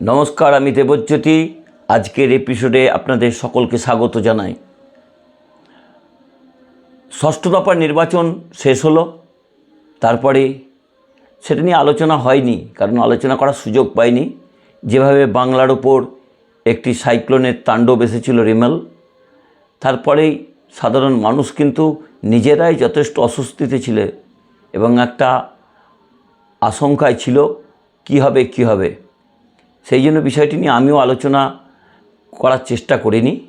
নমস্কার, আমি দেবজ্যোতি। আজকের এপিসোডে আপনাদের সকলকে স্বাগত জানাই। ষষ্ঠ দফার নির্বাচন শেষ হলো। তারপরে সেটা নিয়ে আলোচনা হয়নি, কারণ আলোচনা করার সুযোগ পাইনি। যেভাবে বাংলার ওপর একটি সাইক্লোনের তাণ্ডব এসেছিল রিমেল, তারপরেই সাধারণ মানুষ কিন্তু নিজেরাই যথেষ্ট অস্বস্তিতে ছিল এবং একটা আশঙ্কায় ছিল, কি হবে কি হবে। সেই জন্য বিষয়টি নিয়ে আমিও আলোচনা করার চেষ্টা করিনি।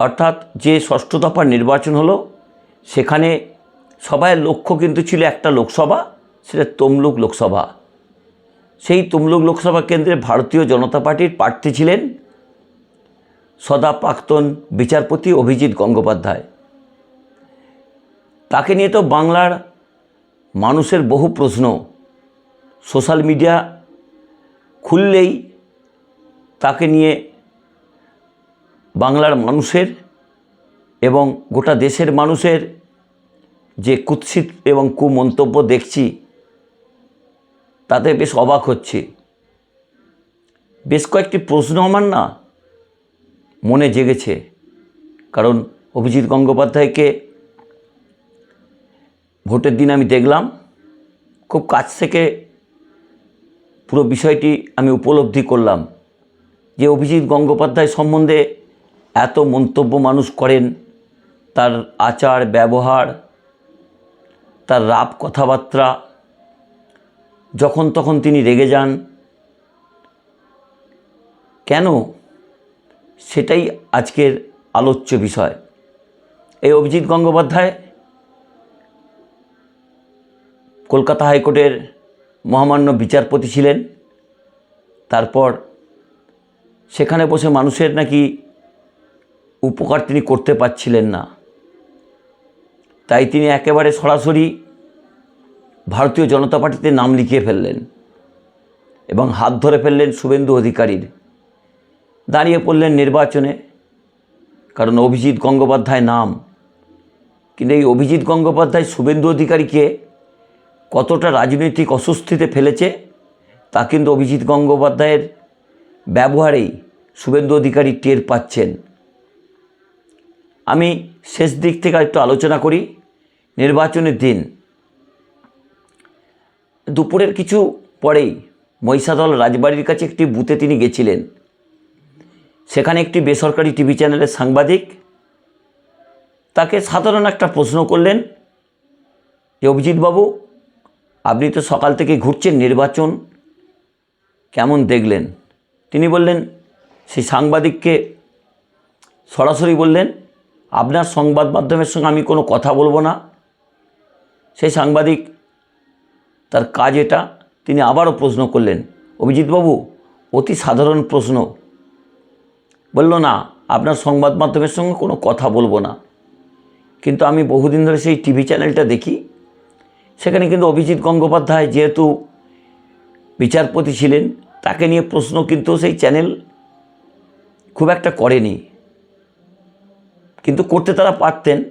অর্থাৎ যে ষষ্ঠ দফার নির্বাচন হলো, সেখানে সবাই লক্ষ্য কিন্তু ছিল একটা লোকসভা, সেটা তমলুক লোকসভা। সেই তমলুক লোকসভা কেন্দ্রে ভারতীয় জনতা পার্টির প্রার্থী ছিলেন সদা প্রাক্তন বিচারপতি অভিজিৎ গঙ্গোপাধ্যায়। তাকে নিয়ে তো বাংলার মানুষের বহু প্রশ্ন। সোশ্যাল মিডিয়া খুললেই তাকে নিয়ে বাংলার মানুষের এবং গোটা দেশের মানুষের যে কুৎসিত এবং কুমন্তব্য দেখছি, তাতে বেশ অবাক হচ্ছে। বেশ কয়েকটি প্রশ্ন আমার না মনে জেগেছে। কারণ অভিজিৎ গঙ্গোপাধ্যায়কে ভোটের দিন আমি দেখলাম, খুব কাছ থেকে পুরো বিষয়টি আমি উপলব্ধি করলাম যে অভিজিৎ গঙ্গোপাধ্যায় সম্বন্ধে এত মন্তব্য মানুষ করেন, তার আচার, ব্যবহার, তার রাপ কথাবার্তা, যখন তখন তিনি রেগে যান। কেন? সেটাই আজকের আলোচ্য বিষয়। এই অভিজিৎ গঙ্গোপাধ্যায় কলকাতা হাইকোর্টের মহামান্য বিচারপতি ছিলেন। তারপর সেখানে বসে মানুষের নাকি উপকার তিনি করতে পারছিলেন না। তাই তিনি একেবারে সরাসরি ভারতীয় জনতা পার্টিতে নাম লিখিয়ে ফেললেন এবং হাত ধরে ফেললেন শুভেন্দু অধিকারীর। দাঁড়িয়ে পড়লেন নির্বাচনে, কারণ অভিজিৎ গঙ্গোপাধ্যায় নাম। কিন্তু এই অভিজিৎ গঙ্গোপাধ্যায় শুভেন্দু অধিকারীকে কতটা রাজনৈতিক অস্বস্তিতে ফেলেছে, তা কিন্তু অভিজিৎ গঙ্গোপাধ্যায়ের ব্যবহারেই শুভেন্দু অধিকারী টের পাচ্ছেন। আমি শেষ দিক থেকে একটু আলোচনা করি, নির্বাচনের দিন। দুপুরের কিছু পরেই মহিষাদল রাজবাড়ির কাছে একটি বুথে তিনি গেছিলেন। সেখানে একটি বেসরকারি টিভি চ্যানেলের সাংবাদিক তাকে সাধারণ একটা প্রশ্ন করলেন যে অভিজিৎবাবু আপনি তো সকাল থেকে ঘুরছেন নির্বাচন। কেমন দেখলেন? তিনি বললেন, সেই সাংবাদিককে সরাসরি বললেন, আপনার সংবাদ মাধ্যমের সঙ্গে আমি কোনো কথা বলব না। সেই সাংবাদিক তার কাজ এটা, তিনি আবারও প্রশ্ন করলেন, অভিজিৎবাবু, অতি সাধারণ প্রশ্ন। বলল, না, আপনার সংবাদ মাধ্যমের সঙ্গে কোনো কথা বলব না। কিন্তু আমি বহুদিন ধরে সেই টিভি চ্যানেলটা দেখি সেখানে কিন্তু অভিজিৎ গঙ্গোপাধ্যায় যেহেতু বিচারপতি ছিলেন, তাকে নিয়ে প্রশ্ন কিন্তু সেই চ্যানেল খুব একটা করেনি। কিন্তু করতে তারা পারতেন।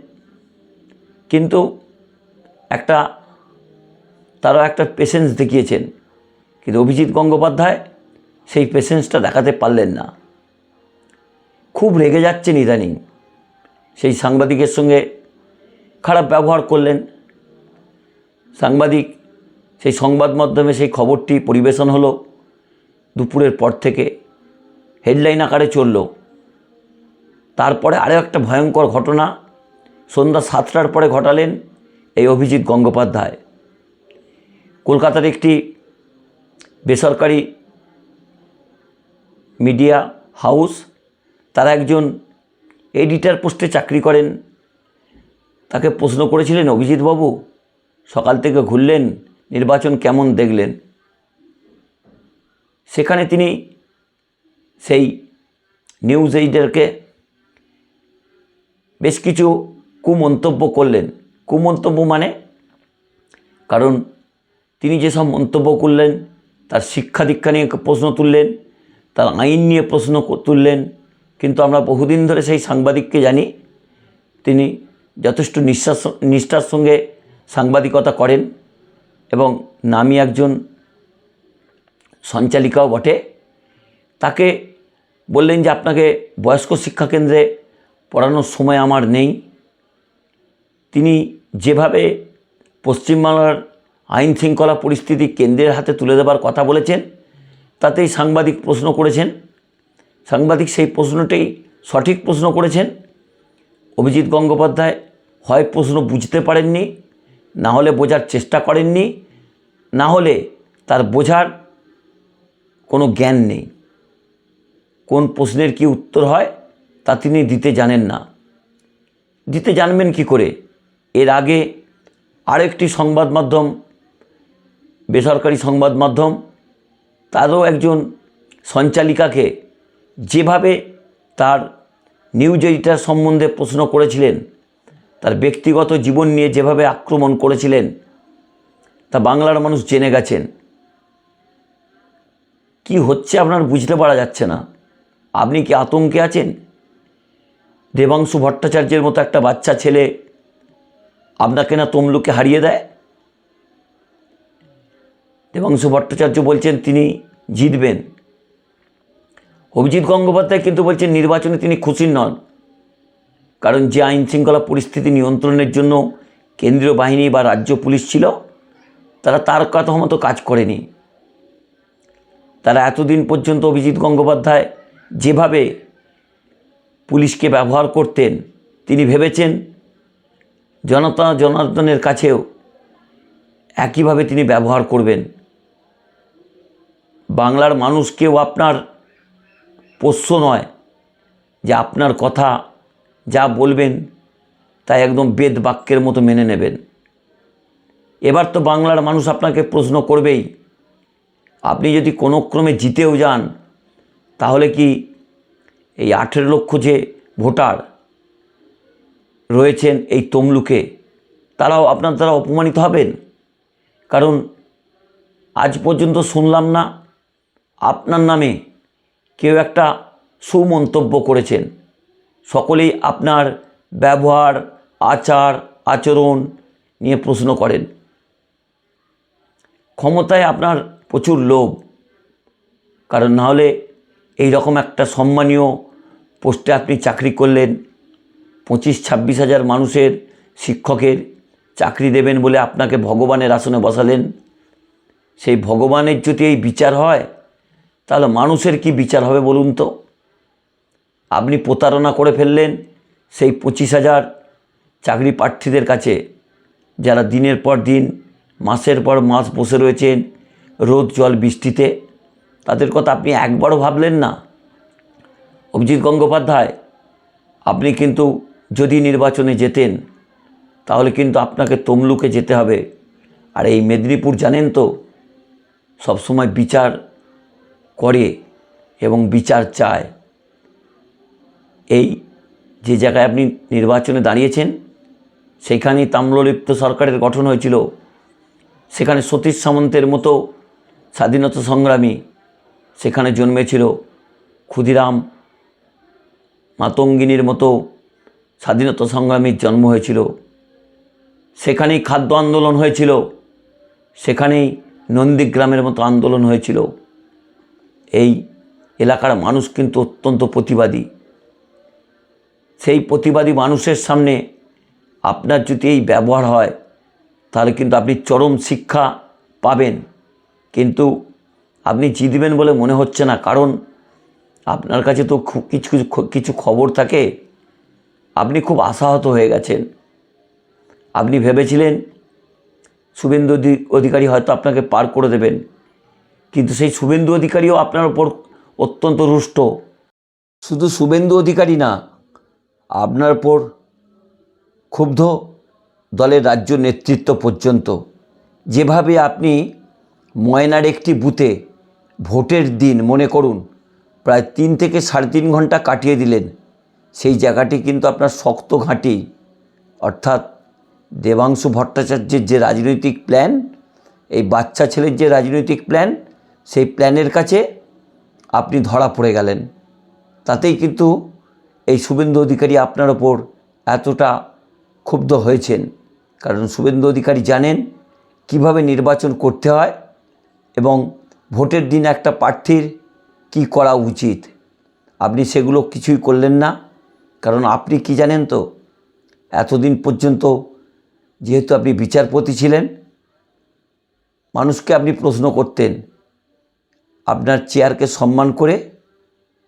কিন্তু একটা তারা একটা পেশেন্স দেখিয়েছেন। কিন্তু অভিজিৎ গঙ্গোপাধ্যায় সেই পেশেন্সটা দেখাতে পারলেন না। খুব রেগে যাচ্ছেন ইদানিং। সেই সাংবাদিকের সঙ্গে খারাপ ব্যবহার করলেন। সাংবাদিক, সেই সংবাদ মাধ্যমে সেই খবরটি পরিবেশন হলো দুপুরের পর থেকে। হেডলাইন আকারে চলল। তারপরে আরও একটা ভয়ঙ্কর ঘটনা সন্ধ্যা সাতটার পরে ঘটালেন এই অভিজিৎ গঙ্গোপাধ্যায়। কলকাতার একটি বেসরকারি মিডিয়া হাউস, তারা একজন এডিটার পোস্টে চাকরি করেন। তাকে প্রশ্ন করেছিলেন অভিজিৎবাবু সকাল থেকে ঘুরলেন, নির্বাচন কেমন দেখলেন? সেখানে তিনি সেই নিউজ এইডারকে বেশ কিছু কুমন্তব্য করলেন। কুমন্তব্য মানে কারণ তিনি যেসব মন্তব্য করলেন, তার শিক্ষা দীক্ষা নিয়ে প্রশ্ন তুললেন, তার আইন নিয়ে প্রশ্ন তুললেন, কিন্তু আমরা বহুদিন ধরে সেই সাংবাদিককে জানি, তিনি যথেষ্ট নিঃশ্বাস, নিষ্ঠার সঙ্গে সাংবাদিকতা করেন এবং নামি একজন সঞ্চালিকাও বটে। তাকে বললেন যে, আপনাকে বয়স্ক শিক্ষা কেন্দ্রে পড়ানোর সময় আমার নেই। তিনি যেভাবে পশ্চিমবাংলার আইন শৃঙ্খলা পরিস্থিতি কেন্দ্রের হাতে তুলে দেবার কথা বলেছেন, তাতেই সাংবাদিক প্রশ্ন করেছেন। সাংবাদিক সেই প্রশ্নটাই সঠিক প্রশ্ন করেছেন। অভিজিৎ গঙ্গোপাধ্যায় হয় প্রশ্ন বুঝতে পারেননি। না হলে বোঝার চেষ্টা করেননি, না হলে তার বোঝার কোনো জ্ঞান নেই। কোন প্রশ্নের কি উত্তর হয় তা তিনি দিতে জানেন না। দিতে জানবেন কি করে? এর আগে আরেকটি সংবাদ মাধ্যম, বেসরকারি সংবাদ মাধ্যম, তারও একজন সঞ্চালিকাকে যেভাবে তার নিউজ এডিটার সম্বন্ধে প্রশ্ন করেছিলেন তার ব্যক্তিগত জীবন নিয়ে যেভাবে আক্রমণ করেছিলেন, তা বাংলার মানুষ জেনে গেছেন। কি হচ্ছে আপনার বুঝতে পারা যাচ্ছে না। আপনি কি আতঙ্কে আছেন? দেবাংশু ভট্টাচার্যের মতো একটা বাচ্চা ছেলে আপনাকে না তমলুকে হারিয়ে দেয়? দেবাংশু ভট্টাচার্য বলছেন, তিনি জিতবেন। অভিজিৎ গঙ্গোপাধ্যায় কিন্তু বলছেন, নির্বাচনে তিনি খুশি নন। কারণ যে আইন শৃঙ্খলা পরিস্থিতি নিয়ন্ত্রণের জন্য কেন্দ্রীয় বাহিনী বা রাজ্য পুলিশ ছিল, তারা তার কথা মতো কাজ করেনি। তারা এতদিন পর্যন্ত অভিজিৎ গঙ্গোপাধ্যায় যেভাবে পুলিশকে ব্যবহার করতেন, তিনি ভেবেছেন জনতা জনার্দনের কাছেও একইভাবে তিনি ব্যবহার করবেন। বাংলার মানুষ কেউ আপনার পোষ্য নয় যে আপনার কথা যা বলবেন তা একদম বেদ বাক্যের মতো মেনে নেবেন। এবার তো বাংলার মানুষ আপনাকে প্রশ্ন করবেই, আপনি যদি কোনো ক্রমে জিতেও যান, তাহলে কি এই আঠেরো লক্ষ যে ভোটার রয়েছেন এই তমলুকে, তারাও আপনার দ্বারা অপমানিত হবেন? কারণ আজ পর্যন্ত শুনলাম না, আপনার নামে কেউ একটা সুমন্তব্য করেছেন। সকলেই আপনার ব্যবহার, আচার, আচরণ নিয়ে প্রশ্ন করেন। ক্ষমতায় আপনার প্রচুর লোভ। কারণ নাহলে এই রকম একটা সম্মানীয় পোস্টে আপনি চাকরি করলেন, পঁচিশ, ছাব্বিশ হাজার মানুষের শিক্ষকের চাকরি দেবেন বলে আপনাকে ভগবানের আসনে বসালেন। সেই ভগবানের যদি এই বিচার হয়, তাহলে মানুষের কি বিচার হবে বলুন তো? আপনি প্রতারণা করে ফেললেন, সেই পঁচিশ হাজার চাকরি প্রার্থীদের কাছে যারা দিনের পর দিন, মাসের পর মাস বসে রয়েছেন, রোদ, জল, বৃষ্টিতে, তাদের কথা আপনি একবারও ভাবলেন না? অভিজিৎ গঙ্গোপাধ্যায়, আপনি কিন্তু যদি নির্বাচনে যেতেন, তাহলে কিন্তু আপনাকে তমলুকে যেতে হবে। আর এই মেদিনীপুর জানেন তো, সবসময় বিচার করে এবং বিচার চায়। এই যে জায়গায় আপনি নির্বাচনে দাঁড়িয়েছেন, সেখানেই তাম্রলিপ্ত সরকারের গঠন হয়েছিল। সেখানে সতীশ সামন্তের মতো স্বাধীনতা সংগ্রামী সেখানে জন্মেছিল ক্ষুদিরাম মাতঙ্গিনীর মতো স্বাধীনতা সংগ্রামীর জন্ম হয়েছিল। সেখানেই খাদ্য আন্দোলন হয়েছিল। সেখানেই নন্দীগ্রামের মতো আন্দোলন হয়েছিল। এই এলাকার মানুষ কিন্তু অত্যন্ত প্রতিবাদী। সেই প্রতিবাদী মানুষের সামনে আপনার যদি এই ব্যবহার হয়, তাহলে কিন্তু আপনি চরম শিক্ষা পাবেন। কিন্তু আপনি জিতবেন বলে মনে হচ্ছে না। কারণ আপনার কাছে তো কিছু কিছু খবর থাকে। আপনি খুব আশাহত হয়ে গেছেন। আপনি ভেবেছিলেন শুভেন্দু অধিকারী হয়তো আপনাকে পার করে দেবেন। কিন্তু সেই শুভেন্দু অধিকারীও আপনার ওপর অত্যন্ত রুষ্ট। শুধু শুভেন্দু অধিকারী না আপনার ওপর ক্ষুব্ধ দলের রাজ্য নেতৃত্ব পর্যন্ত যেভাবে আপনি ময়নার একটি বুথে ভোটের দিন মনে করুন, প্রায় তিন থেকে সাড়ে তিন ঘণ্টা কাটিয়ে দিলেন, সেই জায়গাটি কিন্তু আপনার শক্ত ঘাঁটি। অর্থাৎ দেবাংশু ভট্টাচার্যের যে রাজনৈতিক প্ল্যান, এই বাচ্চা ছেলের যে রাজনৈতিক প্ল্যান, সেই প্ল্যানের কাছে আপনি ধরা পড়ে গেলেন। তাতেই কিন্তু এই শুভেন্দু অধিকারী আপনার ওপর এতটা ক্ষুব্ধ হয়েছেন। কারণ শুভেন্দু অধিকারী জানেন কীভাবে নির্বাচন করতে হয় এবং ভোটের দিন একটা প্রার্থীর কি করা উচিত। আপনি সেগুলো কিছুই করলেন না। কারণ আপনি কি জানেন তো, এতদিন পর্যন্ত যেহেতু আপনি বিচারপতি ছিলেন, মানুষকে আপনি প্রশ্ন করতেন, আপনার চেয়ারকে সম্মান করে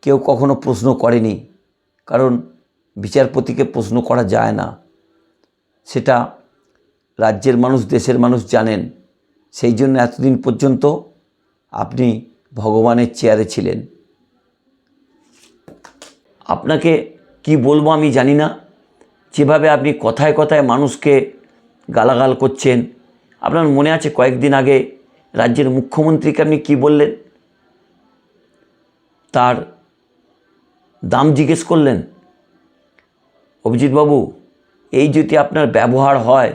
কেউ কখনো প্রশ্ন করেনি। কারণ বিচারপতিকে প্রশ্ন করা যায় না। সেটা রাজ্যের মানুষ, দেশের মানুষ জানেন। সেই জন্য এতদিন পর্যন্ত আপনি ভগবানের চেয়ারে ছিলেন। আপনাকে কি বলব আমি জানি না। যেভাবে আপনি কথায় কথায় মানুষকে গালাগাল করছেন, আপনার মনে আছে কয়েকদিন আগে রাজ্যের মুখ্যমন্ত্রীকে আপনি কি বললেন? তার দাম জিজ্ঞেস করলেন, অভিজিৎবাবু, এই যদি আপনার ব্যবহার হয়,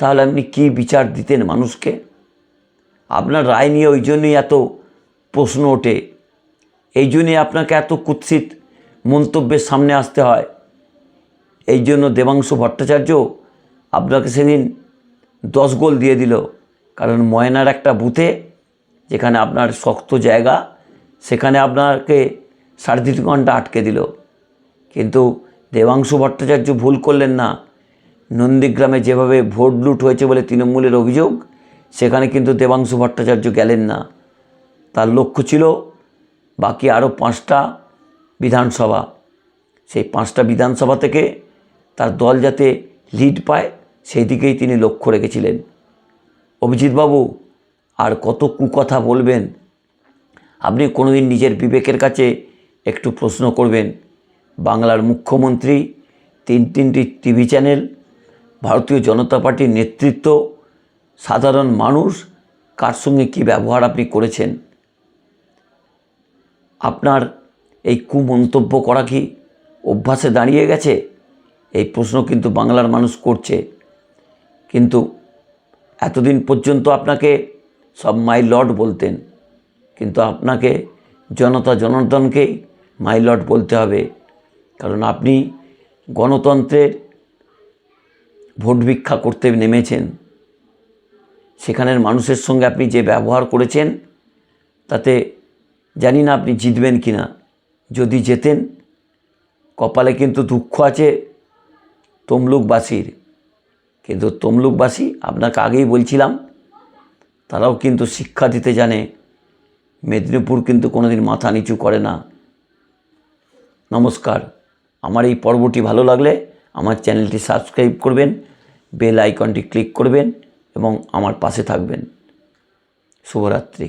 তাহলে আপনি কি বিচার দিতেন মানুষকে? আপনার রায় নিয়ে ওই জন্যই এত প্রশ্ন ওঠে। এই জন্যই আপনাকে এত কুৎসিত মন্তব্যের সামনে আসতে হয়। এই জন্য দেবাংশু ভট্টাচার্য আপনাকে সেদিন দশ গোল দিয়ে দিল। কারণ ময়নার একটা বুথে যেখানে আপনার শক্ত জায়গা, সেখানে আপনাকে সাড়ে তিন ঘণ্টা আটকে দিল। কিন্তু দেবাংশু ভট্টাচার্য ভুল করলেন না। নন্দীগ্রামে যেভাবে ভোট লুট হয়েছে বলে তৃণমূলের অভিযোগ, সেখানে কিন্তু দেবাংশু ভট্টাচার্য গেলেন না। তার লক্ষ্য ছিল বাকি আরও পাঁচটা বিধানসভা। সেই পাঁচটা বিধানসভা থেকে তার দল যাতে লিড পায়, সেই দিকেই তিনি লক্ষ্য রেখেছিলেন। অভিজিৎবাবু, আর কত কুকথা বলবেন? আপনি কোনোদিন নিজের বিবেকের কাছে একটু প্রশ্ন করবেন। বাংলার মুখ্যমন্ত্রী, তিন তিনটি টিভি চ্যানেল, ভারতীয় জনতা পার্টির নেতৃত্ব, সাধারণ মানুষ, কার সঙ্গে কী ব্যবহার আপনি করেছেন? আপনার এই কুমন্তব্য করা কি অভ্যাসে দাঁড়িয়ে গেছে? এই প্রশ্ন কিন্তু বাংলার মানুষ করছে। কিন্তু এতদিন পর্যন্ত আপনাকে সব মাই লর্ড বলতেন। কিন্তু আপনাকে, জনতা জনার্দনকেই মাই লর্ড বলতে হবে। কারণ আপনি গণতন্ত্রের ভোট ভিক্ষা করতে নেমেছেন। সেখানের মানুষের সঙ্গে আপনি যে ব্যবহার করেছেন, তাতে জানি না আপনি জিতবেন কি না যদি জেতেন, কপালে কিন্তু দুঃখ আছে তমলুকবাসীর। কিন্তু তমলুকবাসী, আপনাকে আগেই বলছিলাম, তারাও কিন্তু শিক্ষা দিতে জানে। মেদিনীপুর কিন্তু কোনোদিন মাথা নিচু করে না। নমস্কার। আমার এই পর্বটি ভালো লাগলে আমার চ্যানেলটি সাবস্ক্রাইব করবেন, বেল আইকনটি ক্লিক করবেন এবং আমার পাশে থাকবেন। শুভরাত্রি।